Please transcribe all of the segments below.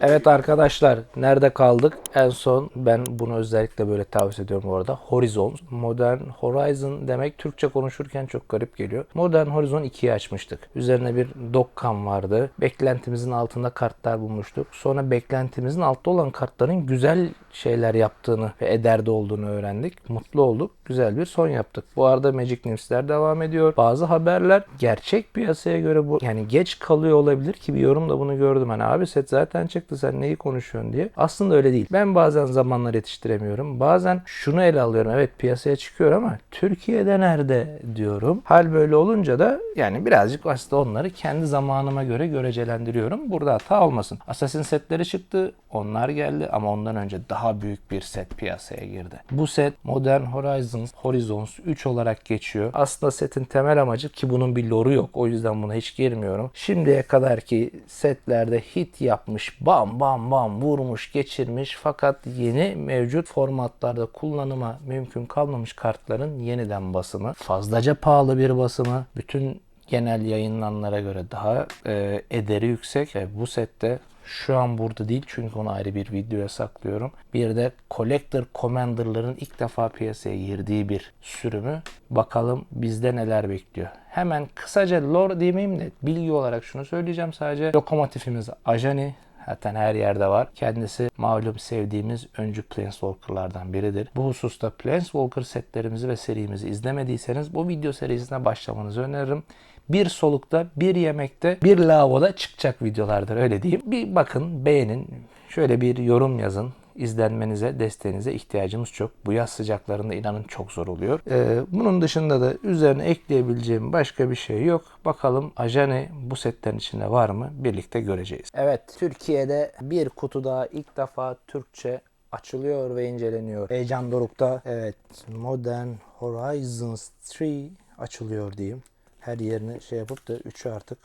Evet arkadaşlar nerede kaldık? En son ben bunu özellikle böyle tavsiye ediyorum bu arada. Horizon. Modern Horizon demek Türkçe konuşurken çok garip geliyor. Modern Horizon 2'yi açmıştık. Üzerine bir Dokkan vardı. Beklentimizin altında kartlar bulmuştuk. Sonra beklentimizin altta olan kartların güzel şeyler yaptığını ve ederde olduğunu öğrendik. Mutlu olduk. Güzel bir son yaptık. Bu arada Magic News'ler devam ediyor. Bazı haberler gerçek piyasaya göre bu yani geç kalıyor olabilir ki bir yorumda bunu gördüm. Hani abi set zaten çıktı sen neyi konuşuyorsun diye. Aslında öyle değil. Ben bazen zamanlar yetiştiremiyorum. Bazen şunu ele alıyorum. Evet piyasaya çıkıyor ama Türkiye'de nerede diyorum. Hal böyle olunca da yani birazcık aslında onları kendi zamanıma göre görecelendiriyorum. Burada hata olmasın. Assassin setleri çıktı. Onlar geldi ama ondan önce daha büyük bir set piyasaya girdi. Bu set Modern Horizons, Horizons 3 olarak geçiyor. Aslında setin temel amacı ki bunun bir lore'u yok. O yüzden buna hiç girmiyorum. Şimdiye kadar ki setlerde hit yapmış, bam bam bam vurmuş, geçirmiş fakat yeni mevcut formatlarda kullanıma mümkün kalmamış kartların yeniden basımı. Fazlaca pahalı bir basımı. Bütün genel yayınlananlara göre daha e, ederi yüksek ve bu sette şu an burada değil çünkü onu ayrı bir videoya saklıyorum. Bir de Collector Commander'ların ilk defa piyasaya girdiği bir sürümü. Bakalım bizde neler bekliyor. Hemen kısaca lore demeyeyim de bilgi olarak şunu söyleyeceğim sadece. Lokomotifimiz Ajani. Zaten her yerde var. Kendisi malum sevdiğimiz öncü Planeswalker'lardan biridir. Bu hususta Planeswalker setlerimizi ve serimizi izlemediyseniz bu video serisine başlamanızı öneririm. Bir solukta, bir yemekte, bir lavaboda çıkacak videolardır öyle diyeyim. Bir bakın, beğenin, şöyle bir yorum yazın. İzlenmenize, desteğinize ihtiyacımız çok. Bu yaz sıcaklarında inanın çok zor oluyor. Ee, bunun dışında da üzerine ekleyebileceğim başka bir şey yok. Bakalım Ajani bu setlerin içinde var mı? Birlikte göreceğiz. Evet, Türkiye'de bir kutu daha ilk defa Türkçe açılıyor ve inceleniyor. Heyecan dorukta. Evet, Modern Horizons 3 açılıyor diyeyim. Her yerini şey yapıp da 3'ü artık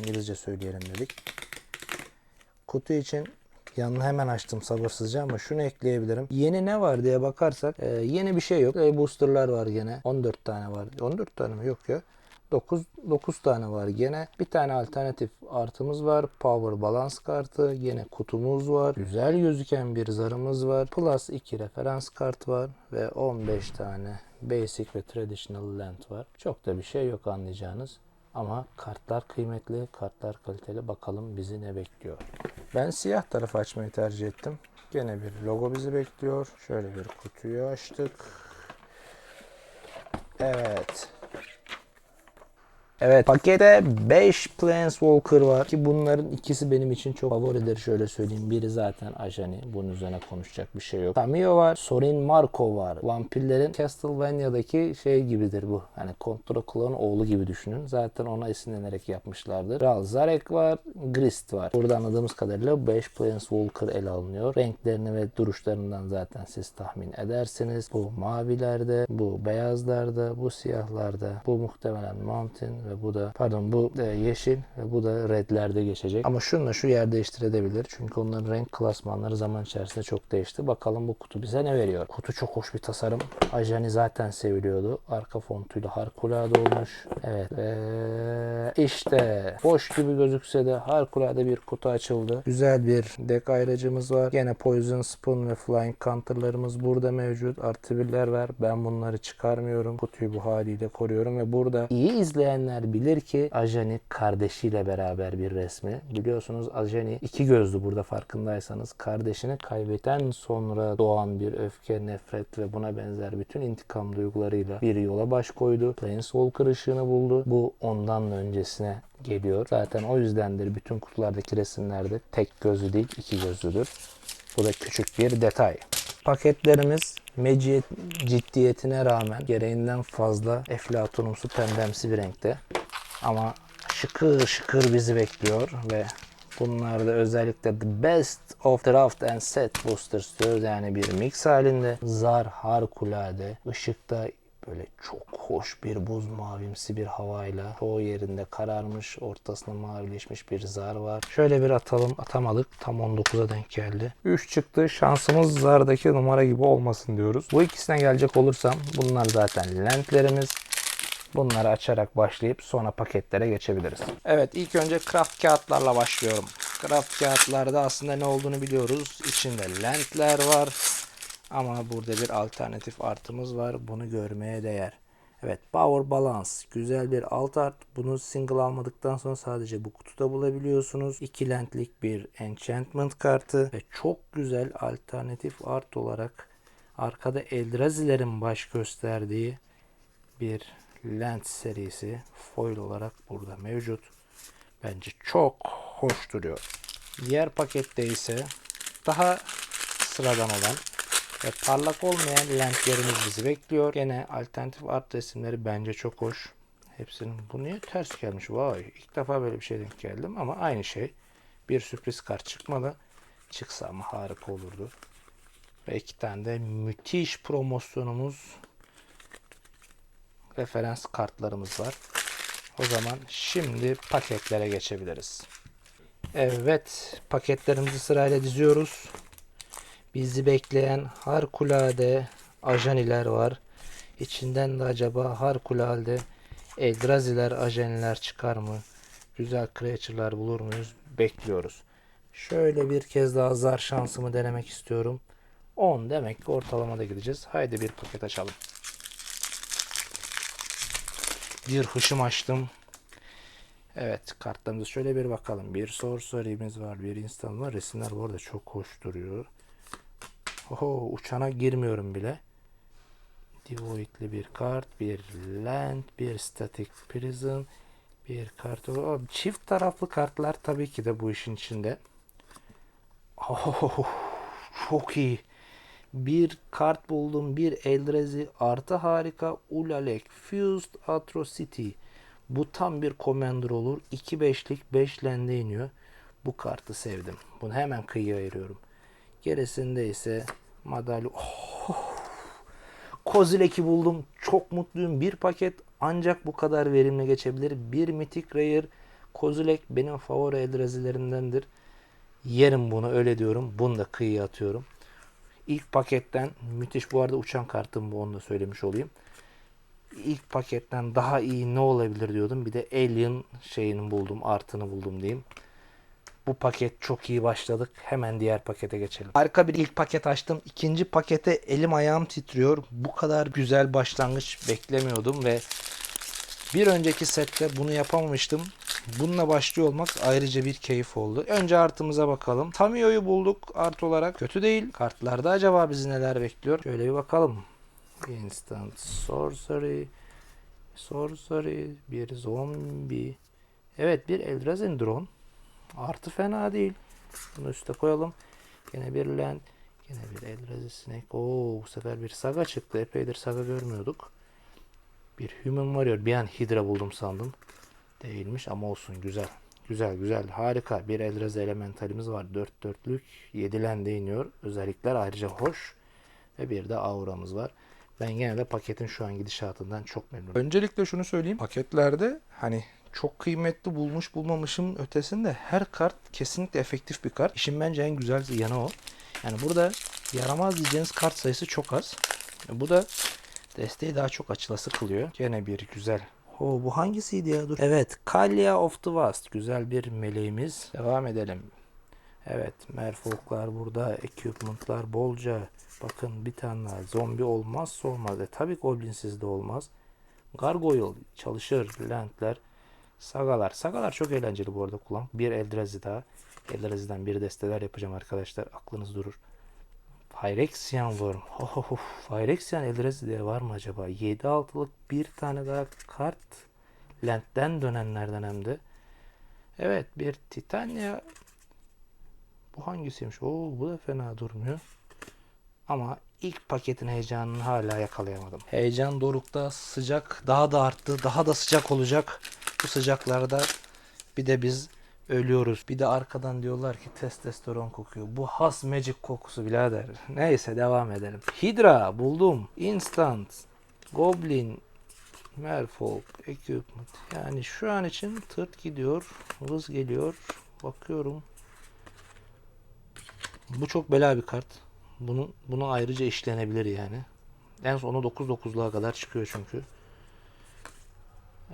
İngilizce söyleyelim dedik. Kutu için yanını hemen açtım sabırsızca ama şunu ekleyebilirim. Yeni ne var diye bakarsak e, yeni bir şey yok. E, boosterlar var gene. 14 tane var. 14 tane mi? Yok ya. 9, 9 tane var gene. Bir tane alternatif artımız var. Power Balance kartı. Yine kutumuz var. Güzel gözüken bir zarımız var. Plus 2 referans kart var. Ve 15 tane Basic ve Traditional Land var. Çok da bir şey yok anlayacağınız. Ama kartlar kıymetli, kartlar kaliteli. Bakalım bizi ne bekliyor. Ben siyah tarafı açmayı tercih ettim. Gene bir logo bizi bekliyor. Şöyle bir kutuyu açtık. Evet. Evet pakette 5 Planeswalker var ki bunların ikisi benim için çok favoridir şöyle söyleyeyim. Biri zaten Ajani. Bunun üzerine konuşacak bir şey yok. Tamio var. Sorin Marco var. Vampirlerin Castlevania'daki şey gibidir bu. Hani Contra Clown oğlu gibi düşünün. Zaten ona esinlenerek yapmışlardır. Ral Zarek var. Grist var. Burada anladığımız kadarıyla 5 Planeswalker ele alınıyor. Renklerini ve duruşlarından zaten siz tahmin edersiniz. Bu mavilerde, bu beyazlarda, bu siyahlarda, bu muhtemelen Mountain ve bu da pardon bu yeşil ve bu da redlerde geçecek. Ama şununla şu yer değiştirebilir. Çünkü onların renk klasmanları zaman içerisinde çok değişti. Bakalım bu kutu bize ne veriyor? Kutu çok hoş bir tasarım. Ajani zaten seviliyordu. Arka fontuyla harikulade olmuş. Evet. Ve işte boş gibi gözükse de harikulade bir kutu açıldı. Güzel bir dek ayracımız var. Gene Poison Spoon ve Flying Counter'larımız burada mevcut. Artı birler var. Ben bunları çıkarmıyorum. Kutuyu bu haliyle koruyorum ve burada iyi izleyenler bilir ki Ajani kardeşiyle beraber bir resmi. Biliyorsunuz Ajani iki gözlü burada farkındaysanız. Kardeşini kaybeden sonra doğan bir öfke, nefret ve buna benzer bütün intikam duygularıyla bir yola baş koydu. Planeswalker ışığını buldu. Bu ondan da öncesine geliyor. Zaten o yüzdendir bütün kutulardaki resimlerde tek gözlü değil iki gözlüdür. Bu da küçük bir detay. Paketlerimiz meciyet ciddiyetine rağmen gereğinden fazla eflatunumsu pembemsi bir renkte. Ama şıkır şıkır bizi bekliyor ve bunlarda özellikle the best of draft and set boosters. Yani bir mix halinde zar harikulade ışıkta böyle çok hoş bir buz mavimsi bir havayla çoğu yerinde kararmış ortasına mavileşmiş bir zar var. Şöyle bir atalım atamadık tam 19'a denk geldi. 3 çıktı şansımız zardaki numara gibi olmasın diyoruz. Bu ikisine gelecek olursam bunlar zaten lentlerimiz. Bunları açarak başlayıp sonra paketlere geçebiliriz. Evet ilk önce craft kağıtlarla başlıyorum. Craft kağıtlarda aslında ne olduğunu biliyoruz. İçinde lentler var. Ama burada bir alternatif artımız var. Bunu görmeye değer. Evet Power Balance güzel bir alt art. Bunu single almadıktan sonra sadece bu kutuda bulabiliyorsunuz. İki lentlik bir enchantment kartı ve çok güzel alternatif art olarak arkada Eldrazilerin baş gösterdiği bir lent serisi foil olarak burada mevcut. Bence çok hoş duruyor. Diğer pakette ise daha sıradan olan ve parlak olmayan lentlerimiz bizi bekliyor. Gene alternatif art resimleri bence çok hoş. Hepsinin bu niye ters gelmiş? Vay ilk defa böyle bir şey denk geldim ama aynı şey. Bir sürpriz kart çıkmadı. Çıksa ama harika olurdu. Ve iki tane de müthiş promosyonumuz referans kartlarımız var. O zaman şimdi paketlere geçebiliriz. Evet, paketlerimizi sırayla diziyoruz. Bizi bekleyen harikulade ajaniler var. İçinden de acaba harikulade Eldraziler, ajaniler çıkar mı? Güzel creature'lar bulur muyuz? Bekliyoruz. Şöyle bir kez daha zar şansımı denemek istiyorum. 10 demek ki ortalamada gideceğiz. Haydi bir paket açalım. Bir hışım açtım. Evet kartlarımıza şöyle bir bakalım. Bir sorcery'miz var. Bir instant var. Resimler bu arada çok hoş duruyor. Oho uçana girmiyorum bile. Devoid'li bir kart. Bir land. Bir static prison. Bir kart. Oh, çift taraflı kartlar tabii ki de bu işin içinde. Oh, çok iyi. Bir kart buldum. Bir Eldrazi artı harika. Ulalek. Fused Atrocity. Bu tam bir Commander olur. 2-5'lik 5 lende iniyor. Bu kartı sevdim. Bunu hemen kıyıya ayırıyorum. Gerisinde ise madalya. Oh! Kozilek'i buldum. Çok mutluyum. Bir paket ancak bu kadar verimli geçebilir. Bir Mythic Rare Kozilek benim favori Eldrazilerimdendir. Yerim bunu öyle diyorum. Bunu da kıyıya atıyorum. İlk paketten müthiş bu arada uçan kartım bu onu da söylemiş olayım. İlk paketten daha iyi ne olabilir diyordum. Bir de Alien şeyini buldum, artını buldum diyeyim. Bu paket çok iyi başladık. Hemen diğer pakete geçelim. Harika bir ilk paket açtım. İkinci pakete elim ayağım titriyor. Bu kadar güzel başlangıç beklemiyordum ve bir önceki sette bunu yapamamıştım. Bununla başlıyor olmak ayrıca bir keyif oldu. Önce artımıza bakalım. Tamiyo'yu bulduk art olarak. Kötü değil. Kartlarda acaba bizi neler bekliyor? Şöyle bir bakalım. Instant Sorcery. Sorcery. Bir zombi. Evet bir Eldrazi drone. Artı fena değil. Bunu üste koyalım. Yine bir land. Yine bir Eldrazi Snake. Oo, bu sefer bir saga çıktı. Epeydir saga görmüyorduk. Bir Human Warrior. Bir an Hydra buldum sandım. Değilmiş ama olsun güzel. Güzel güzel harika. Bir Eldrazi elementalimiz var. 4 dörtlük. 7 lende iniyor. Özellikler ayrıca hoş. Ve bir de auramız var. Ben gene de paketin şu an gidişatından çok memnunum. Öncelikle şunu söyleyeyim. Paketlerde hani çok kıymetli bulmuş bulmamışım ötesinde her kart kesinlikle efektif bir kart. İşin bence en güzel yanı o. Yani burada yaramaz diyeceğiniz kart sayısı çok az. Bu da desteği daha çok açılası kılıyor. Gene bir güzel. O bu hangisiydi ya? Dur. Evet, Kalia of the Vast. Güzel bir meleğimiz. Devam edelim. Evet, merfolklar burada, equipment'lar bolca. Bakın bir tane daha zombi olmazsa olmaz. E tabii goblinsiz de olmaz. Gargoyle çalışır, lentler, sagalar. Sagalar çok eğlenceli bu arada kullan. Bir Eldrazi daha. Eldrazi'den bir desteler yapacağım arkadaşlar. Aklınız durur. Phyrexian Worm. Oh, oh, Phyrexian Eldrazi'de var mı acaba? 7 altılık bir tane daha kart. Lent'ten dönenlerden hem de. Evet bir Titania. Bu hangisiymiş? Oo bu da fena durmuyor. Ama ilk paketin heyecanını hala yakalayamadım. Heyecan dorukta sıcak daha da arttı. Daha da sıcak olacak. Bu sıcaklarda bir de biz ölüyoruz. Bir de arkadan diyorlar ki testosteron kokuyor. Bu has magic kokusu birader. Neyse devam edelim. Hydra buldum. Instant. Goblin. Merfolk. Equipment. Yani şu an için tırt gidiyor. Hız geliyor. Bakıyorum. Bu çok bela bir kart. Bunu, bunu ayrıca işlenebilir yani. En sonu 9-9'luğa kadar çıkıyor çünkü.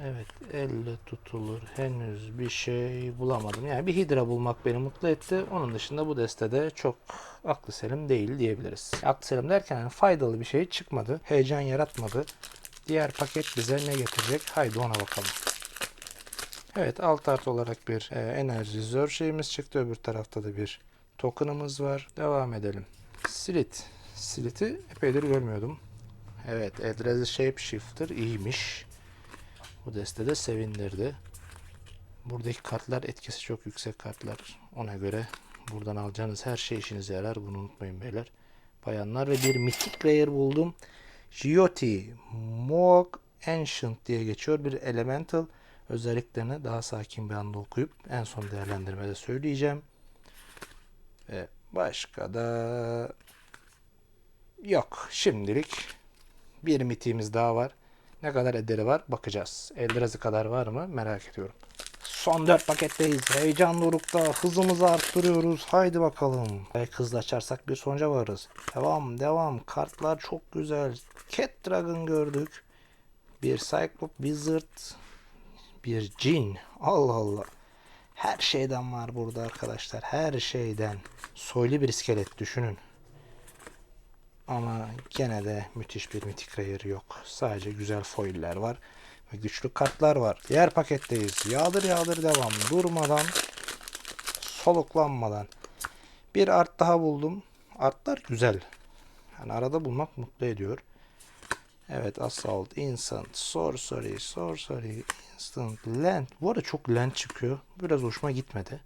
Evet elle tutulur henüz bir şey bulamadım. Yani bir hidra bulmak beni mutlu etti. Onun dışında bu destede çok aklı selim değil diyebiliriz. Aklı selim derken yani faydalı bir şey çıkmadı. Heyecan yaratmadı. Diğer paket bize ne getirecek? Haydi ona bakalım. Evet alt art olarak bir e, enerji zor şeyimiz çıktı. Öbür tarafta da bir token'ımız var. Devam edelim. Slit. Slit'i epeydir görmüyordum. Evet Edrezi Shapeshifter iyiymiş. Bu destede sevindirdi. Buradaki kartlar etkisi çok yüksek kartlar. Ona göre buradan alacağınız her şey işinize yarar. Bunu unutmayın beyler. Bayanlar ve bir Mythic Rare buldum. Jyoti Moog Ancient diye geçiyor. Bir Elemental özelliklerini daha sakin bir anda okuyup en son değerlendirmede söyleyeceğim. Ve başka da yok. Şimdilik bir mitiğimiz daha var. Ne kadar ederi var bakacağız. Eldrazi kadar var mı merak ediyorum. Son 4 paketteyiz. Heyecan dorukta. Hızımızı arttırıyoruz. Haydi bakalım. Belki hızlı açarsak bir sonuca varırız. Devam devam. Kartlar çok güzel. Cat Dragon gördük. Bir Cyclop Wizard. Bir Jin. Allah Allah. Her şeyden var burada arkadaşlar. Her şeyden. Soylu bir iskelet düşünün. Ama gene de müthiş bir mitik rare yok. Sadece güzel foiller var. Ve güçlü kartlar var. Diğer paketteyiz. Yağdır yağdır devam. Durmadan. Soluklanmadan. Bir art daha buldum. Artlar güzel. Yani arada bulmak mutlu ediyor. Evet Assault, Instant, Sorcery, Sorcery, Instant, Land. Bu arada çok Land çıkıyor. Biraz hoşuma gitmedi.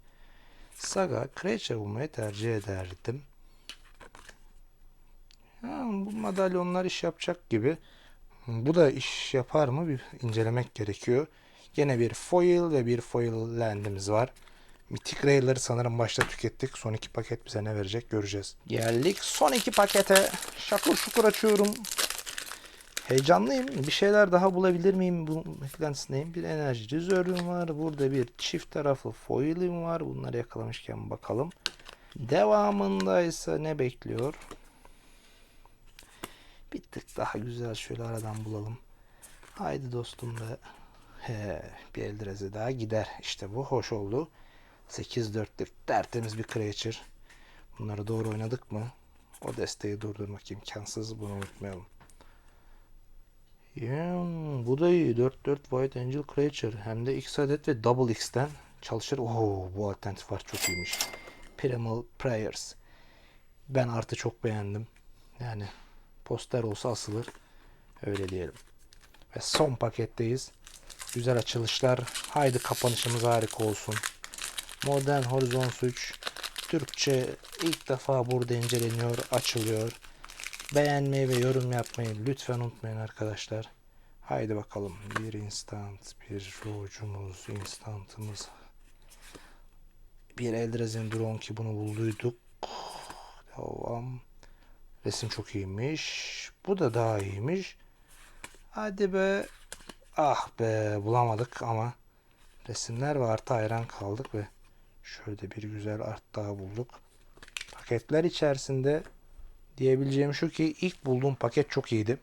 Saga, Creature bulmayı tercih ederdim. Ha, bu madalyonlar iş yapacak gibi. Bu da iş yapar mı bir incelemek gerekiyor. Gene bir foil ve bir foil landimiz var. Mythic Rare'ları sanırım başta tükettik. Son iki paket bize ne verecek göreceğiz. Geldik son iki pakete. Şakur şukur açıyorum. Heyecanlıyım. Bir şeyler daha bulabilir miyim? Bu beklentisindeyim. Bir enerji rezervüm var. Burada bir çift taraflı foilim var. Bunları yakalamışken bakalım. Devamında ise ne bekliyor? Bir tık daha güzel şöyle aradan bulalım. Haydi dostum da he, bir Eldrazi daha gider. İşte bu hoş oldu. 8-4'lük tertemiz bir creature. Bunları doğru oynadık mı? O desteği durdurmak imkansız. Bunu unutmayalım. Ya, bu da iyi. 4-4 White Angel Creature. Hem de X adet ve Double X'ten çalışır. Oo, bu alternatif var çok iyiymiş. Primal Prayers. Ben artı çok beğendim. Yani poster olsa asılır. Öyle diyelim. Ve son paketteyiz. Güzel açılışlar. Haydi kapanışımız harika olsun. Modern Horizons 3 Türkçe ilk defa burada inceleniyor, açılıyor. Beğenmeyi ve yorum yapmayı lütfen unutmayın arkadaşlar. Haydi bakalım. Bir instant, bir rocumuz, instantımız. Bir Eldrazi'nin drone ki bunu bulduyduk. Devam. Resim çok iyiymiş. Bu da daha iyiymiş. Hadi be. Ah be bulamadık ama resimler ve artı hayran kaldık ve şöyle bir güzel art daha bulduk. Paketler içerisinde diyebileceğim şu ki ilk bulduğum paket çok iyiydi.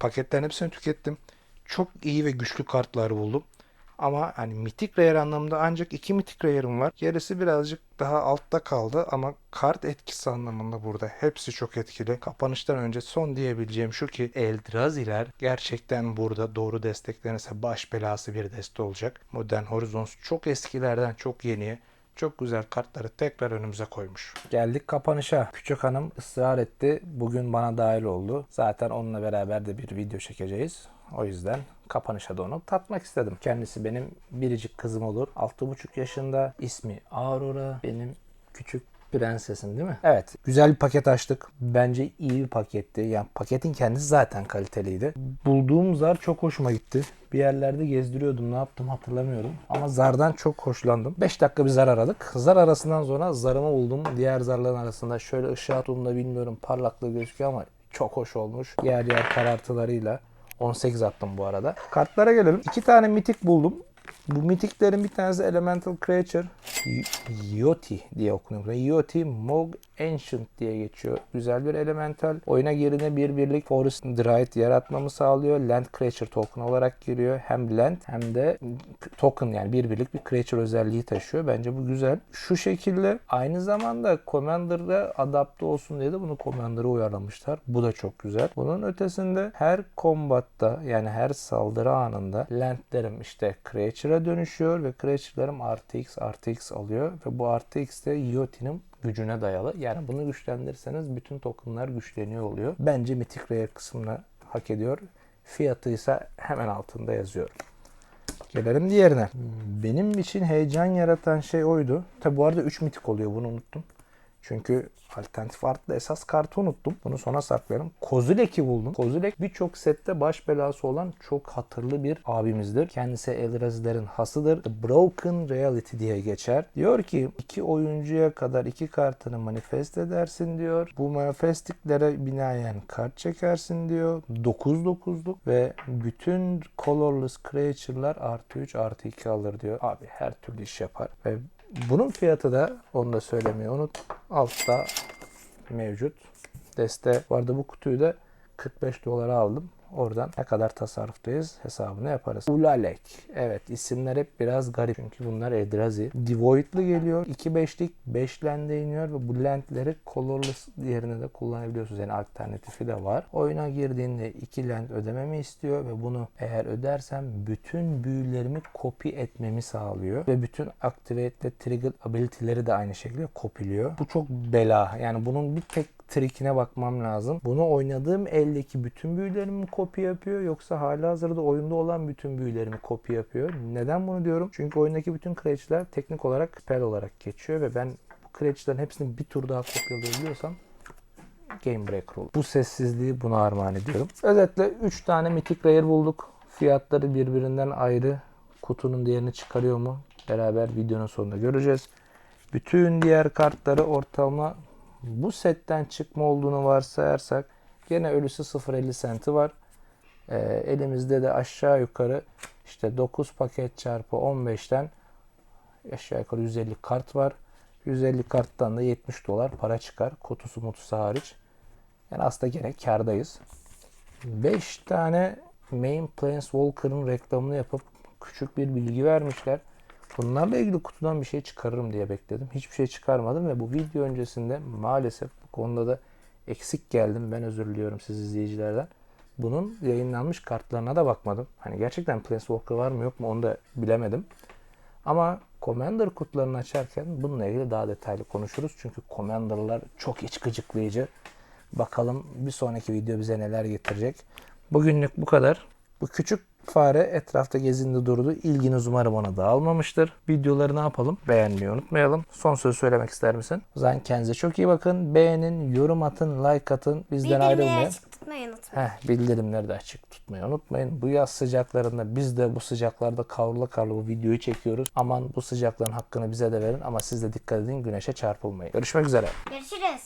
Paketlerin hepsini tükettim. Çok iyi ve güçlü kartlar buldum. Ama hani mitik rare anlamında ancak iki mitik rare'ım var. Gerisi birazcık daha altta kaldı ama kart etkisi anlamında burada hepsi çok etkili. Kapanıştan önce son diyebileceğim şu ki Eldraziler gerçekten burada doğru desteklenirse baş belası bir deste olacak. Modern Horizons çok eskilerden çok yeniye çok güzel kartları tekrar önümüze koymuş. Geldik kapanışa. Küçük hanım ısrar etti. Bugün bana dahil oldu. Zaten onunla beraber de bir video çekeceğiz. O yüzden kapanışa da onu tatmak istedim. Kendisi benim biricik kızım olur. 6,5 yaşında. İsmi Aurora. Benim küçük prensesim değil mi? Evet. Güzel bir paket açtık. Bence iyi bir paketti. Yani paketin kendisi zaten kaliteliydi. Bulduğum zar çok hoşuma gitti. Bir yerlerde gezdiriyordum. Ne yaptım hatırlamıyorum. Ama zardan çok hoşlandım. 5 dakika bir zar aradık. Zar arasından sonra zarımı buldum. Diğer zarların arasında şöyle ışığa tuttuğumda bilmiyorum parlaklığı gözüküyor ama çok hoş olmuş. Yer yer karartılarıyla. 18 attım bu arada. Kartlara gelelim. İki tane mitik buldum. Bu mitiklerin bir tanesi Elemental Creature. Yoti diye okunuyor. Yoti Mog Ancient diye geçiyor. Güzel bir elemental. Oyuna girdiğinde bir birlik Forest Dryad yaratmamı sağlıyor. Land Creature token olarak giriyor. Hem land hem de token yani bir birlik bir creature özelliği taşıyor. Bence bu güzel. Şu şekilde aynı zamanda Commander'da adapte olsun diye de bunu Commander'a uyarlamışlar. Bu da çok güzel. Bunun ötesinde her kombatta yani her saldırı anında landlerim işte creature'a dönüşüyor ve creature'larım artı x artı x alıyor ve bu artı x de Yoti'nin gücüne dayalı. Yani bunu güçlendirirseniz bütün tokenlar güçleniyor oluyor. Bence Mythic Rare kısmını hak ediyor. Fiyatı ise hemen altında yazıyor. Gelelim diğerine. Benim için heyecan yaratan şey oydu. Tabi bu arada 3 mitik oluyor bunu unuttum. Çünkü alternatif artlı esas kartı unuttum. Bunu sona saklayalım. Kozilek'i buldum. Kozilek birçok sette baş belası olan çok hatırlı bir abimizdir. Kendisi Eldrazi'lerin hasıdır. The Broken Reality diye geçer. Diyor ki iki oyuncuya kadar iki kartını manifest edersin diyor. Bu manifestliklere binaen kart çekersin diyor. 9-9'luk ve bütün colorless creature'lar artı 3 artı 2 alır diyor. Abi her türlü iş yapar. Ve bunun fiyatı da onu da söylemeyi unut. Altta mevcut. Deste vardı bu kutuyu da 45 dolara aldım. Oradan ne kadar tasarruftayız hesabını yaparız. Ulalek. Evet isimler hep biraz garip çünkü bunlar Eldrazi. Devoid'lı geliyor. 2-5'lik 5 land'e iniyor ve bu land'leri colorless yerine de kullanabiliyorsunuz. Yani alternatifi de var. Oyuna girdiğinde 2 land ödememi istiyor ve bunu eğer ödersem bütün büyülerimi copy etmemi sağlıyor. Ve bütün activate ve trigger ability'leri de aynı şekilde kopiliyor. Bu çok bela. Yani bunun bir tek trikine bakmam lazım. Bunu oynadığım eldeki bütün büyülerimi kopya yapıyor yoksa hala hazırda oyunda olan bütün büyülerimi kopya yapıyor. Neden bunu diyorum? Çünkü oyundaki bütün creature'lar teknik olarak spell olarak geçiyor ve ben bu creature'ların hepsini bir tur daha kopyalayabiliyorsam Game Breaker olur. Bu sessizliği buna armağan ediyorum. Özetle 3 tane Mythic Rare bulduk. Fiyatları birbirinden ayrı. Kutunun diğerini çıkarıyor mu? Beraber videonun sonunda göreceğiz. Bütün diğer kartları ortalama bu setten çıkma olduğunu varsayarsak gene ölüsü 0.50 senti var. Ee, elimizde de aşağı yukarı işte 9 paket çarpı 15'ten aşağı yukarı 150 kart var. 150 karttan da 70 dolar para çıkar. Kutusu mutusu hariç. Yani aslında gene kardayız. 5 tane Main Planeswalker'ın reklamını yapıp küçük bir bilgi vermişler. Bunlarla ilgili kutudan bir şey çıkarırım diye bekledim. Hiçbir şey çıkarmadım ve bu video öncesinde maalesef bu konuda da eksik geldim. Ben özür diliyorum siz izleyicilerden. Bunun yayınlanmış kartlarına da bakmadım. Hani gerçekten Planeswalker var mı yok mu onu da bilemedim. Ama Commander kutularını açarken bununla ilgili daha detaylı konuşuruz. Çünkü Commander'lar çok iç gıcıklayıcı. Bakalım bir sonraki video bize neler getirecek. Bugünlük bu kadar. Bu küçük fare etrafta gezindi durdu. İlginiz umarım ona dağılmamıştır. Videoları ne yapalım? Beğenmeyi unutmayalım. Son söz söylemek ister misin? O zaman kendinize çok iyi bakın. Beğenin, yorum atın, like atın. Bizden ayrılmayın. açık tutmayı unutmayın. Heh, bildirimleri de açık tutmayı unutmayın. Bu yaz sıcaklarında biz de bu sıcaklarda kavrula kavrula bu videoyu çekiyoruz. Aman bu sıcakların hakkını bize de verin ama siz de dikkat edin güneşe çarpılmayın. Görüşmek üzere. Görüşürüz.